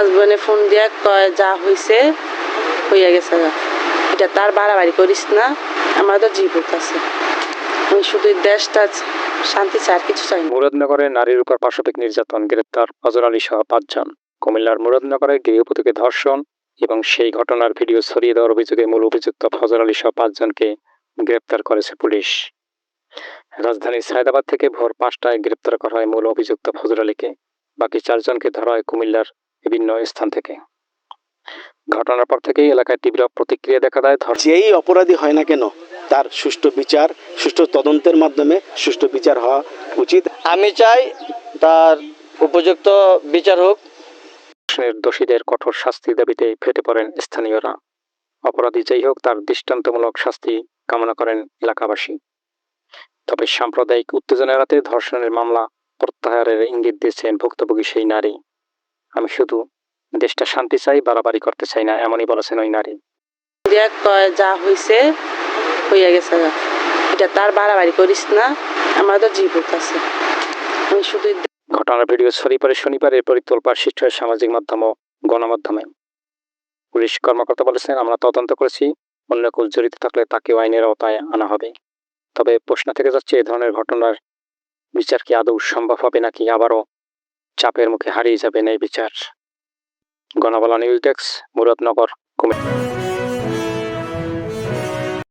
হাজবেন্ডে phone দিয়ে কয়, যা হইছে, হইয়া গেছে। এটা তার বাড়াবাড়ি করিস না, আমার তো জীবত আছে। আমি শুধু দেশটা, শান্তি চাই আর কিছু চাই মুরাদনগরে নারীর উপর পাশবিক নির্যাতন, গ্রেপ্তার ফজর আলী সহ পাঁচজন। কুমিল্লার মুরাদনগরে গৃহপতিকে ধর্ষণ এবং সেই ঘটনার ভিডিও ছড়িয়ে দেওয়ার অভিযোগে মূল অভিযুক্ত ফজর আলী সহ পাঁচজনকে গ্রেপ্তার করেছে পুলিশ। রাজধানীর সায়দাবাদ থেকে ভোর পাঁচটায় গ্রেপ্তার করা হয় মূল অভিযুক্ত ফজর আলীকে। বাকি চারজনকে ধরা হয় কুমিল্লার বিভিন্ন স্থান থেকে। ঘটনার পর থেকেই এলাকায় তীব্র প্রতিক্রিয়া দেখা দেয় যেই অপরাধী হয় না কেন তার সুষ্ঠু বিচার সুষ্ঠু তদন্তের মাধ্যমে সুষ্ঠু বিচার হওয়া উচিত। আমি চাই তার উপযুক্ত বিচার হোক। ধর্ষণের দোষীদের কঠোর শাস্তির দাবিতে ফেটে পড়েন স্থানীয়রা। অপরাধী যাই হোক তার দৃষ্টান্তমূলক শাস্তি কামনা করেন এলাকাবাসী। তবে সাম্প্রদায়িক উত্তেজনা এড়াতে ধর্ষণের মামলা প্রত্যাহারের ইঙ্গিত দিয়েছেন ভুক্তভোগী সেই নারী। আমি শুধু দেশটা শান্তি চাই বাড়াবাড়ি করতে চাই না এমনই বলেছেন ওই নারী। যা হইছে হইয়া গেছে এটা তার বাড়াবাড়ি করিস না আমার তো জীবত আছে। আমি শুধু ঘটনার ভিডিও ছড়িয়ে পড়ে শনিবার এরপরই তোলপাড় সৃষ্টি হয় সামাজিক মাধ্যম ও গণমাধ্যমে। পুলিশ কর্মকর্তা বলেছেন আমরা তদন্ত করেছি অন্য কেউ জড়িত থাকলে তাকেও আইনের আওতায় আনা হবে। তবে প্রশ্ন থেকে যাচ্ছে এ ধরনের ঘটনার বিচার কি আদৌ সম্ভব হবে নাকি আবারও চাপের মুখে হারিয়ে যাবে ন্যায় বিচার। গণবলা নিউজ ডেস্ক মুরাদনগর কুমিল্লা।